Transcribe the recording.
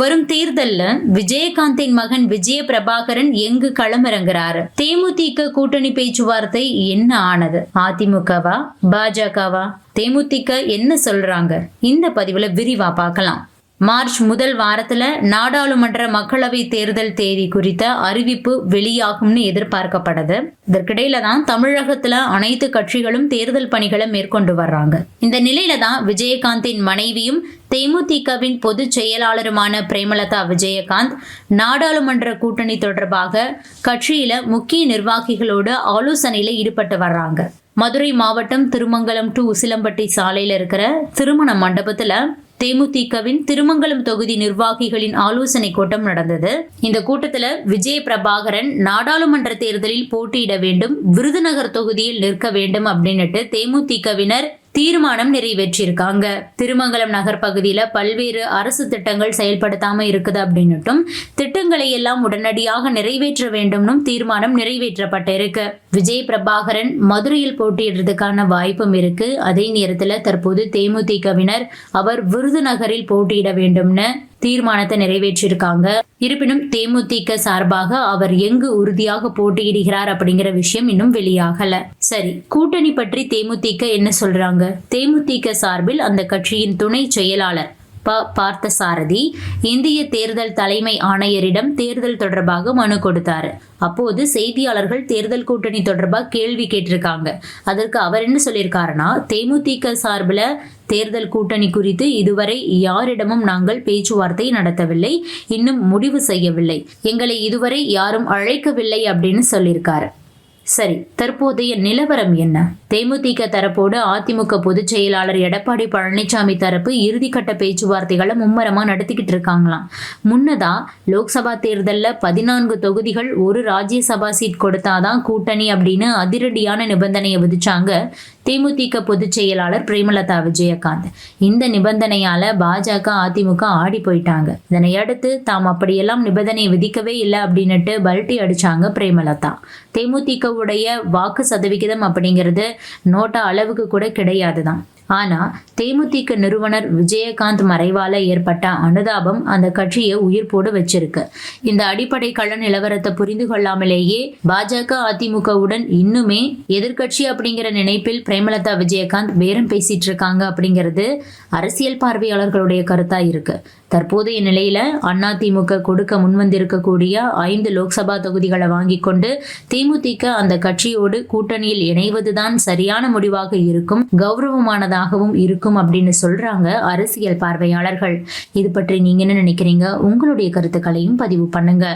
வரும் தேர்தல்ல விஜயகாந்தின் மகன் விஜய பிரபாகரன் எங்கு களமிறங்குறாரு? தேமுதிக கூட்டணி பேச்சுவார்த்தை என்ன ஆனது? அதிமுகவா பாஜகவா? தேமுதிக என்ன சொல்றாங்க? இந்த பதிவுல விரிவா பார்க்கலாம். மார்ச் முதல் வாரத்துல நாடாளுமன்ற மக்களவை தேர்தல் தேதி குறித்த அறிவிப்பு வெளியாகும்னு எதிர்பார்க்கப்படுது இதற்கிடையில தான் தமிழகத்துல அனைத்து கட்சிகளும் தேர்தல் பணிகளை மேற்கொண்டு வர்றாங்க. இந்த நிலையில தான் விஜயகாந்தின் மனைவியும் தேமுதிகவின் பொதுச் செயலாளருமான பிரேமலதா விஜயகாந்த் நாடாளுமன்ற கூட்டணி தொடர்பாக கட்சியில முக்கிய நிர்வாகிகளோடு ஆலோசனையில ஈடுபட்டு வர்றாங்க. மதுரை மாவட்டம் திருமங்கலம் டு உசிலம்பட்டி சாலையில இருக்கிற திருமண மண்டபத்துல தேமுதிகவின் திருமங்கலம் தொகுதி நிர்வாகிகளின் ஆலோசனை கூட்டம் நடந்தது. இந்த கூட்டத்துல விஜய பிரபாகரன் நாடாளுமன்ற தேர்தலில் போட்டியிட வேண்டும் விருதுநகர் தொகுதியில் நிற்க வேண்டும் அப்படின்னுட்டு தேமுதிகவினர் தீர்மானம் நிறைவேற்றியிருக்காங்க திருமங்கலம் நகர் பகுதியில பல்வேறு அரசு திட்டங்கள் செயல்படுத்தாம இருக்குது அப்படின்னுட்டும் திட்டங்களை எல்லாம் உடனடியாக நிறைவேற்ற வேண்டும்னும் தீர்மானம் நிறைவேற்றப்பட்டிருக்கு. விஜய் பிரபாகரன் மதுரையில் போட்டியிடுறதுக்கான வாய்ப்பும் இருக்கு. அதே நேரத்துல தற்போது தேமுதிகவினர் அவர் விருதுநகரில் போட்டியிட வேண்டும்னு தீர்மானத்தை நிறைவேற்றியிருக்காங்க இருப்பினும் தேமுதிக சார்பாக அவர் எங்கு உறுதியாக போட்டியிடுகிறார் அப்படிங்கிற விஷயம் இன்னும் வெளியாகல. சரி கூட்டணி பற்றி தேமுதிக என்ன சொல்றாங்க? தேமுதிக சார்பில் அந்த கட்சியின் துணை செயலாளர் ப பார்த்தசாரதி இந்திய தேர்தல் தலைமை ஆணையரிடம் தேர்தல் தொடர்பாக மனு கொடுத்தாரு. அப்போது செய்தியாளர்கள் தேர்தல் கூட்டணி தொடர்பாக கேள்வி கேட்டிருக்காங்க. அதற்கு அவர் என்ன சொல்லியிருக்காருன்னா தேமுதிக சார்பில் தேர்தல் கூட்டணி குறித்து இதுவரை யாரிடமும் நாங்கள் பேச்சுவார்த்தை நடத்தவில்லை இன்னும் முடிவு செய்யவில்லை. எங்களை இதுவரை யாரும் அழைக்கவில்லை அப்படின்னு சொல்லியிருக்காரு. சரி தற்போதைய நிலவரம் என்ன? தேமுதிக தரப்போடு அதிமுக பொதுச் செயலாளர் எடப்பாடி பழனிசாமி தரப்பு இறுதிக்கட்ட பேச்சுவார்த்தைகளை மும்மரமா நடத்திக்கிட்டு இருக்காங்களாம். முன்னதா லோக்சபா தேர்தலில் பதினான்கு தொகுதிகள் ஒரு ராஜ்யசபா சீட் கொடுத்தாதான் கூட்டணி அப்படின்னு அதிரடியான நிபந்தனையை விதிச்சாங்க தேமுதிக பொதுச் செயலாளர் பிரேமலதா விஜயகாந்த். இந்த நிபந்தனையால பாஜக அதிமுக ஆடி போயிட்டாங்க. இதனை அடுத்து தாம் அப்படியெல்லாம் நிபந்தனை விதிக்கவே இல்லை அப்படின்னுட்டு பல்ட்டி அடிச்சாங்க பிரேமலதா. தேமுதிக தேமுதிகவுடைய வாக்கு சதவிகிதம் அப்படிங்கிறது நோட்டா அளவுக்கு கூட கிடையாதுதான். ஆனா தேமுதிக நிறுவனர் விஜயகாந்த் மறைவால ஏற்பட்ட அனுதாபம் அந்த கட்சியை உயிர்ப்போடு வச்சிருக்கு. இந்த அடிப்படை கள நிலவரத்தை புரிந்து கொள்ளாமலேயே பாஜக அதிமுகவுடன் இன்னுமே எதிர்கட்சி அப்படிங்கிற நினைப்பில் பிரேமலதா விஜயகாந்த் பேரம் பேசிட்டு இருக்காங்க அப்படிங்கிறது அரசியல் பார்வையாளர்களுடைய கருத்தா இருக்கு. தற்போதைய நிலையில அதிமுக கொடுக்க முன்வந்திருக்கக்கூடிய ஐந்து லோக்சபா தொகுதிகளை வாங்கி கொண்டு தேமுதிக அந்த கட்சியோடு கூட்டணியில் இணைவதுதான் சரியான முடிவாக இருக்கும். கௌரவமானதாகவும் இருக்கும் அப்படின்னு சொல்றாங்க அரசியல் பார்வையாளர்கள். இது பற்றி நீங்க என்ன நினைக்கிறீங்க? உங்களுடைய கருத்துக்களையும் பதிவு பண்ணுங்க.